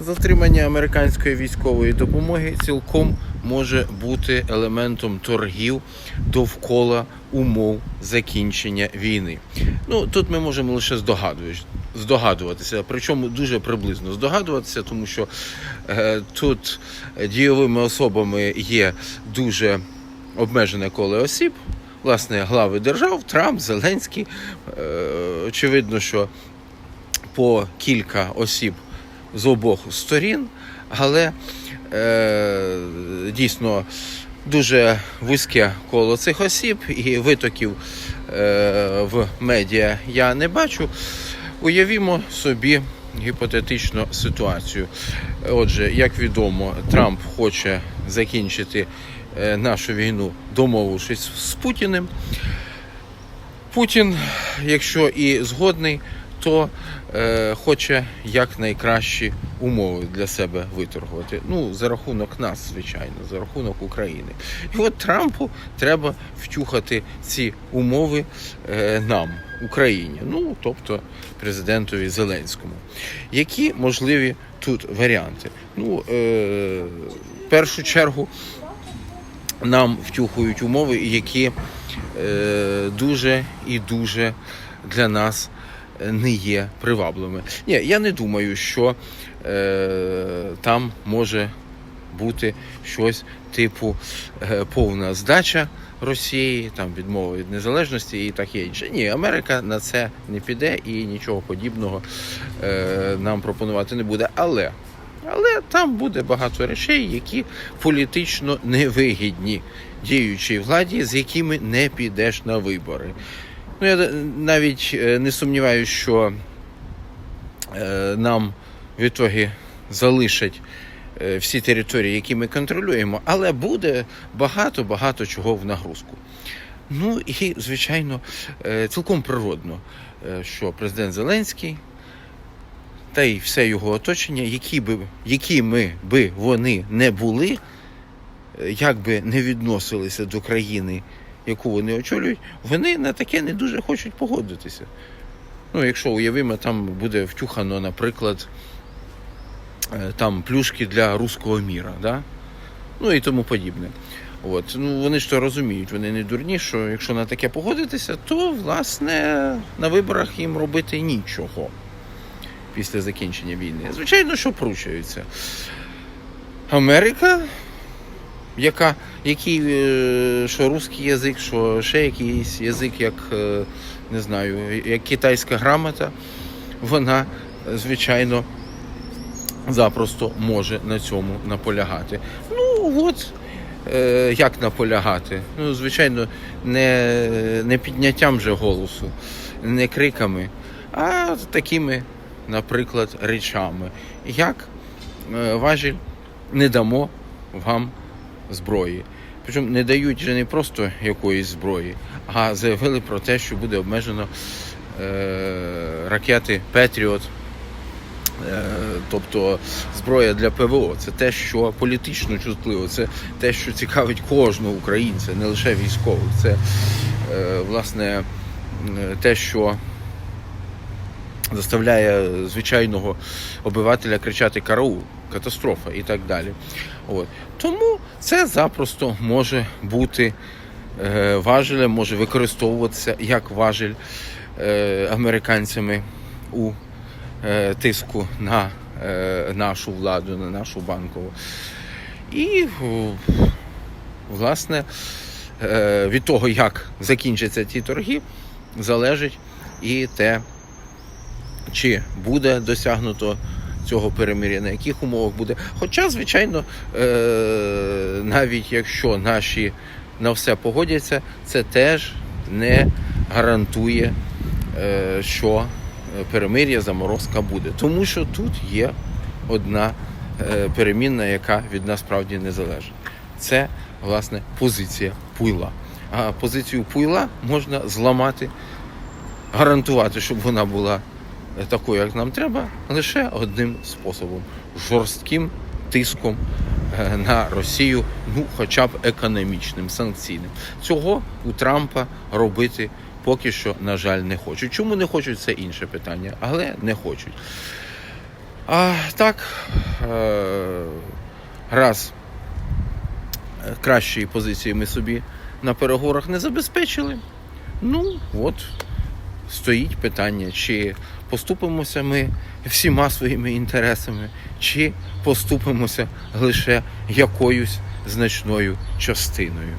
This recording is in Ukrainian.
Затримання американської військової допомоги цілком може бути елементом торгів довкола умов закінчення війни. Ну тут ми можемо лише здогадуватися, причому дуже приблизно здогадуватися, тому що е, тут дійовими особами є дуже обмежене коло осіб. Власне, глави держав, Трамп, Зеленський. Е, очевидно, що по кілька осіб з обох сторін, але е, дійсно дуже вузьке коло цих осіб і витоків е, в медіа я не бачу. Уявімо собі гіпотетичну ситуацію. Отже, як відомо, Трамп хоче закінчити е, нашу війну, домовившись з Путіним. Путін, якщо і згодний, то е, хоче якнайкращі умови для себе виторгувати. Ну, за рахунок нас, звичайно, за рахунок України. І от Трампу треба втюхати ці умови е, нам, Україні, ну тобто президентові Зеленському. Які можливі тут варіанти? Ну, е, в першу чергу нам втюхують умови, які е, дуже і дуже для нас не є привабливими. Ні, я не думаю, що е, там може бути щось типу е, повна здача Росії, там відмова від незалежності і таке інше. Ні, Америка на це не піде і нічого подібного е, нам пропонувати не буде. Але але там буде багато речей, які політично невигідні діючій владі, з якими не підеш на вибори. Ну, я навіть е, не сумніваюся, що е, нам в ітогі залишать е, всі території, які ми контролюємо, але буде багато-багато чого в нагрузку. Ну і, звичайно, цілком природно, що президент Зеленський та й все його оточення, які би, якими би вони не були, як би не відносилися до країни, яку вони очолюють, вони на таке не дуже хочуть погодитися. Ну, якщо уявимо, там буде втюхано, наприклад, е, там плюшки для руського міра, да? ну і тому подібне. От. Ну, вони ж то розуміють, вони не дурні, що якщо на таке погодитися, то власне на виборах їм робити нічого після закінчення війни. Звичайно, що пручаються. Америка, яка, який, е, що русський язик, що ще якийсь язик, як е, не знаю, як китайська грамота, вона, звичайно, запросто може на цьому наполягати. Ну, от. е, Як наполягати? Ну, звичайно, не, не підняттям же голосу, не криками, а такими, наприклад, речами. Як важіль не дамо вам зброї. Причому не дають же не просто якоїсь зброї, а заявили про те, що буде обмежено е, ракети Петріот. Е, Тобто зброя для ПВО це те, що політично чутливо, це те, що цікавить кожного українця, не лише військових. Це е, власне те, що заставляє звичайного обивателя кричати караул, катастрофа і так далі. От. Тому це запросто може бути е, важелем, може використовуватися як важель е, американцями у е, тиску на е, нашу владу, на нашу банкову. І, власне, е, від того, як закінчаться ці торги, залежить і те, чи буде досягнуто цього перемир'я, на яких умовах буде. Хоча, звичайно, е, навіть якщо наші на все погодяться, це теж не гарантує, е, що перемир'я заморозка буде. Тому що тут є одна е, перемінна, яка від нас справді не залежить. Це, власне, позиція пуйла. А позицію пуйла можна зламати, гарантувати, щоб вона була такою, як нам треба, лише одним способом жорстким тиском е, на Росію, ну хоча б економічним, санкційним. Цього у Трампа робити поки що, на жаль, не хочуть. Чому не хочуть, це інше питання, але не хочуть. А так, е, раз е, кращої позиції ми собі на переговорах не забезпечили. Ну, от стоїть питання, чи поступимося ми всіма своїми інтересами, чи поступимося лише якоюсь значною частиною.